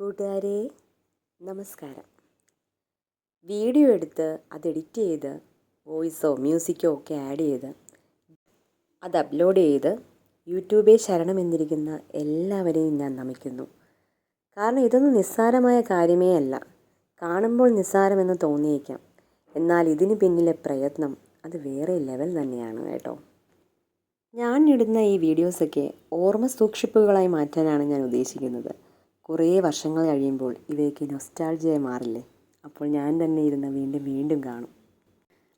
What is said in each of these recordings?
കൂട്ടുകാരെ നമസ്കാരം. വീഡിയോ എടുത്ത് അത് എഡിറ്റ് ചെയ്ത് വോയിസോ മ്യൂസിക്കോ ഒക്കെ ആഡ് ചെയ്ത് അത് അപ്ലോഡ് ചെയ്ത് യൂട്യൂബിൽ ശരണമെന്നിരിക്കുന്ന എല്ലാവരെയും ഞാൻ നമിക്കുന്നു. കാരണം ഇതൊന്നും നിസ്സാരമായ കാര്യമേ അല്ല. കാണുമ്പോൾ നിസ്സാരമെന്ന് തോന്നിയേക്കാം. എന്നാൽ ഇതിന് പിന്നിലെ പ്രയത്നം അത് വേറെ ലെവൽ തന്നെയാണ് കേട്ടോ. ഞാൻ ഇടുന്ന ഈ വീഡിയോസൊക്കെ ഓർമ്മ സൂക്ഷിപ്പുകളായി മാറ്റാനാണ് ഞാൻ ഉദ്ദേശിക്കുന്നത്. കുറേ വർഷങ്ങൾ കഴിയുമ്പോൾ ഇവയൊക്കെ നൊസ്റ്റാൾജിയായി മാറില്ലേ? അപ്പോൾ ഞാൻ തന്നെ ഇരുന്ന് വീണ്ടും വീണ്ടും കാണും.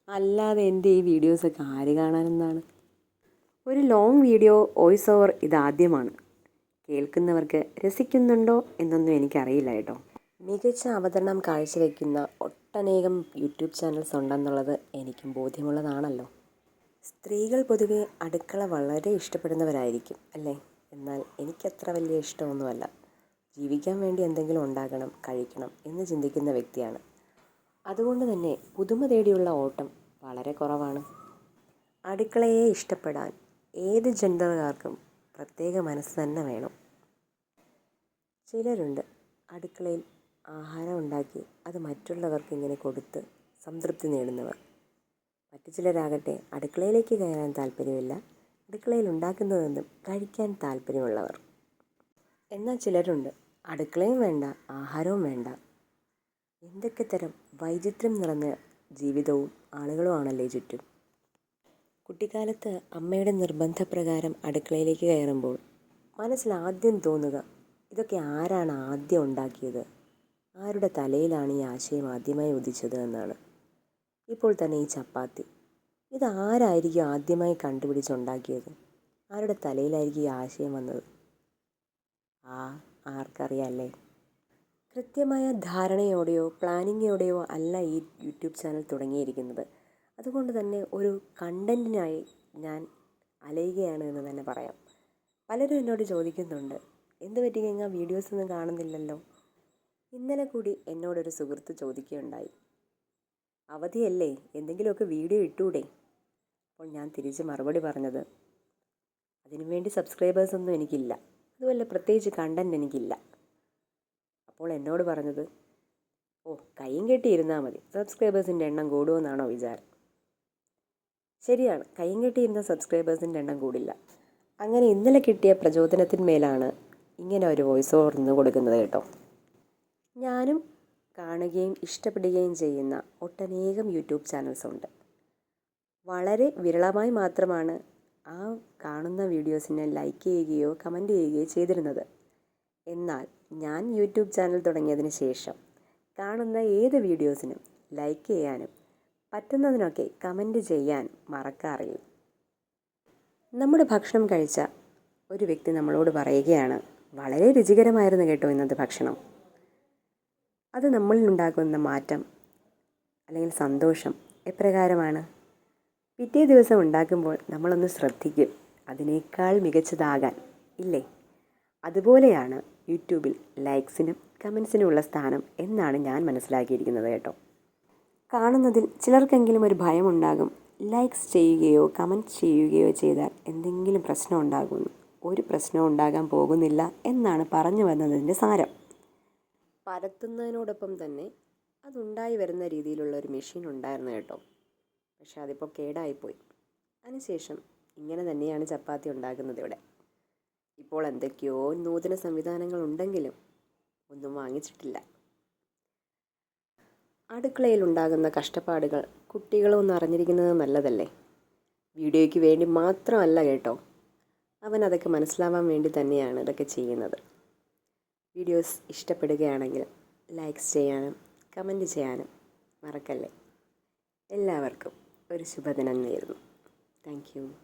അല്ലാതെ എന്റെ ഈ വീഡിയോസൊക്കെ ആര് കാണാനെന്നാണ്? ഒരു ലോങ് വീഡിയോ വോയിസ് ഓവർ ഇതാദ്യമാണ്. കേൾക്കുന്നവർക്ക് രസിക്കുന്നുണ്ടോ എന്നൊന്നും എനിക്കറിയില്ല കേട്ടോ. മികച്ച അവതരണം കാഴ്ചവെക്കുന്ന ഒട്ടനേകം യൂട്യൂബ് ചാനൽസ് ഉണ്ടെന്നുള്ളത് എനിക്കും ബോധ്യമുള്ളതാണല്ലോ. സ്ത്രീകൾ പൊതുവെ അടുക്കള വളരെ ഇഷ്ടപ്പെടുന്നവരായിരിക്കും അല്ലേ? എന്നാൽ എനിക്കത്ര വലിയ ഇഷ്ടമൊന്നുമല്ല. ജീവിക്കാൻ വേണ്ടി എന്തെങ്കിലും ഉണ്ടാകണം കഴിക്കണം എന്ന് ചിന്തിക്കുന്ന വ്യക്തിയാണ്. അതുകൊണ്ട് തന്നെ പുതുമ തേടിയുള്ള ഓട്ടം വളരെ കുറവാണ്. അടുക്കളയെ ഇഷ്ടപ്പെടാൻ ഏത് ജനതകാർക്കും പ്രത്യേക മനസ്സ് തന്നെ വേണം. ചിലരുണ്ട് അടുക്കളയിൽ ആഹാരം ഉണ്ടാക്കി അത് മറ്റുള്ളവർക്ക് ഇങ്ങനെ കൊടുത്ത് സംതൃപ്തി നേടുന്നവർ. മറ്റു ചിലരാകട്ടെ അടുക്കളയിലേക്ക് കയറാൻ താല്പര്യമില്ല അടുക്കളയിൽ ഉണ്ടാക്കുന്നതെന്നും കഴിക്കാൻ താല്പര്യമുള്ളവർ. എന്നാൽ ചിലരുണ്ട് അടുക്കളയും വേണ്ട ആഹാരവും വേണ്ട. എന്തൊക്കെ തരം വൈചിത്രം നിറഞ്ഞ ജീവിതവും ആളുകളുമാണല്ലേ ചുറ്റും? കുട്ടിക്കാലത്ത് അമ്മയുടെ നിർബന്ധപ്രകാരം അടുക്കളയിലേക്ക് കയറുമ്പോൾ മനസ്സിൽ ആദ്യം തോന്നുക ഇതൊക്കെ ആരാണ് ആദ്യം ഉണ്ടാക്കിയത്? ആരുടെ തലയിലാണ് ഈ ആശയം ആദ്യമായി ഉദിച്ചത് എന്നാണ്. ഇപ്പോൾ തന്നെ ഈ ചപ്പാത്തി. ഇത് ആരായിരിക്കും ആദ്യമായി കണ്ടുപിടിച്ചുണ്ടാക്കിയത്? ആരുടെ തലയിലായിരിക്കും ഈ ആശയം വന്നത്? ആ ആർക്കറിയാമല്ലേ കൃത്യമായ ധാരണയോടെയോ പ്ലാനിങ്ങോടെയോ അല്ല ഈ യൂട്യൂബ് ചാനൽ തുടങ്ങിയിരിക്കുന്നത്. അതുകൊണ്ട് തന്നെ ഒരു കണ്ടന്റിനായി ഞാൻ അലയുകയാണ് എന്ന് തന്നെ പറയാം. പലരും എന്നോട് ചോദിക്കുന്നുണ്ട് എന്ത് പറ്റി കഴിഞ്ഞാൽ വീഡിയോസ് ഒന്നും കാണുന്നില്ലല്ലോ? ഇന്നലെ കൂടി എന്നോടൊരു സുഹൃത്ത് ചോദിക്കുകയുണ്ടായി. അവധിയല്ലേ? എന്തെങ്കിലുമൊക്കെ വീഡിയോ ഇട്ടൂടെ? അപ്പോൾ ഞാൻ തിരിച്ച് മറുപടി പറഞ്ഞത് അതിനുവേണ്ടി സബ്സ്ക്രൈബേഴ്സൊന്നും എനിക്കില്ല. അതുമല്ല പ്രത്യേകിച്ച് കണ്ടന്റ് എനിക്കില്ല. അപ്പോൾ എന്നോട് പറഞ്ഞത് ഓ കൈയും കെട്ടിയിരുന്നാൽ മതി. സബ്സ്ക്രൈബേഴ്സിന്റെ എണ്ണം കൂടുമെന്നാണോ വിചാരം? ശരിയാണ് കൈയും കെട്ടിയിരുന്ന സബ്സ്ക്രൈബേഴ്സിന്റെ എണ്ണം കൂടില്ല. അങ്ങനെ ഇന്നലെ കിട്ടിയ പ്രചോദനത്തിന്മേലാണ് ഇങ്ങനെ ഒരു വോയിസ് ഓവർ നിന്ന് കൊടുക്കുന്നത് കേട്ടോ. ഞാനും കാണുകയും ഇഷ്ടപ്പെടുകയും ചെയ്യുന്ന ഒട്ടനേകം യൂട്യൂബ് ചാനൽസ് ഉണ്ട് വളരെ വിരളമായി മാത്രമാണ് ആ കാണുന്ന വീഡിയോസിനെ ലൈക്ക് ചെയ്യുകയോ കമന്റ് ചെയ്യുകയോ ചെയ്തിരുന്നത്. എന്നാൽ ഞാൻ യൂട്യൂബ് ചാനൽ തുടങ്ങിയതിന് ശേഷം കാണുന്ന ഏത് വീഡിയോസിനും ലൈക്ക് ചെയ്യാനും പറ്റുന്നതിനൊക്കെ കമന്റ് ചെയ്യാൻ മറക്കാറില്ല. നമ്മുടെ ഭക്ഷണം കഴിച്ച ഒരു വ്യക്തി നമ്മളോട് പറയുകയാണ് വളരെ രുചികരമായിരുന്നു കേട്ടോ ഇന്നത്തെ ഭക്ഷണം. അത് നമ്മളിൽ ഉണ്ടാക്കുന്ന മാറ്റം അല്ലെങ്കിൽ സന്തോഷം എപ്രകാരമാണ്? പിറ്റേ ദിവസം ഉണ്ടാക്കുമ്പോൾ നമ്മളൊന്ന് ശ്രദ്ധിക്കും അതിനേക്കാൾ മികച്ചതാകാൻ ഇല്ലേ? അതുപോലെയാണ് യൂട്യൂബിൽ ലൈക്സിനും കമൻസിനുമുള്ള സ്ഥാനം എന്നാണ് ഞാൻ മനസ്സിലാക്കിയിരിക്കുന്നത് കേട്ടോ. കാണുന്നതിൽ ചിലർക്കെങ്കിലും ഒരു ഭയമുണ്ടാകും. ലൈക്സ് ചെയ്യുകയോ കമന്റ് ചെയ്യുകയോ ചെയ്താൽ എന്തെങ്കിലും പ്രശ്നം ഉണ്ടാകുന്നു. ഒരു പ്രശ്നവും ഉണ്ടാകാൻ പോകുന്നില്ല എന്നാണ് പറഞ്ഞു വന്നതിന്റെ സാരം. പരത്തുന്നതിനോടൊപ്പം തന്നെ അതുണ്ടായി വരുന്ന രീതിയിലുള്ള ഒരു മെഷീൻ ഉണ്ടായിരുന്നു കേട്ടോ. പക്ഷെ അതിപ്പോൾ കേടായിപ്പോയി. അതിനുശേഷം ഇങ്ങനെ തന്നെയാണ് ചപ്പാത്തി ഉണ്ടാക്കുന്നത് ഇവിടെ. ഇപ്പോൾ എന്തൊക്കെയോ നൂതന സംവിധാനങ്ങൾ ഉണ്ടെങ്കിലും ഒന്നും വാങ്ങിച്ചിട്ടില്ല. അടുക്കളയിൽ ഉണ്ടാകുന്ന കഷ്ടപ്പാടുകൾ കുട്ടികളൊന്നും അറിഞ്ഞിരിക്കുന്നത് നല്ലതല്ലേ? വീഡിയോയ്ക്ക് വേണ്ടി മാത്രമല്ല കേട്ടോ. അവൻ അതൊക്കെ മനസ്സിലാവാൻ വേണ്ടി തന്നെയാണ് ഇതൊക്കെ ചെയ്യുന്നത്. വീഡിയോസ് ഇഷ്ടപ്പെടുകയാണെങ്കിൽ ലൈക്സ് ചെയ്യാനും കമന്റ് ചെയ്യാനും മറക്കല്ലേ? എല്ലാവർക്കും ഒരു ശുഭദിനം നേരുന്നു. Thank you.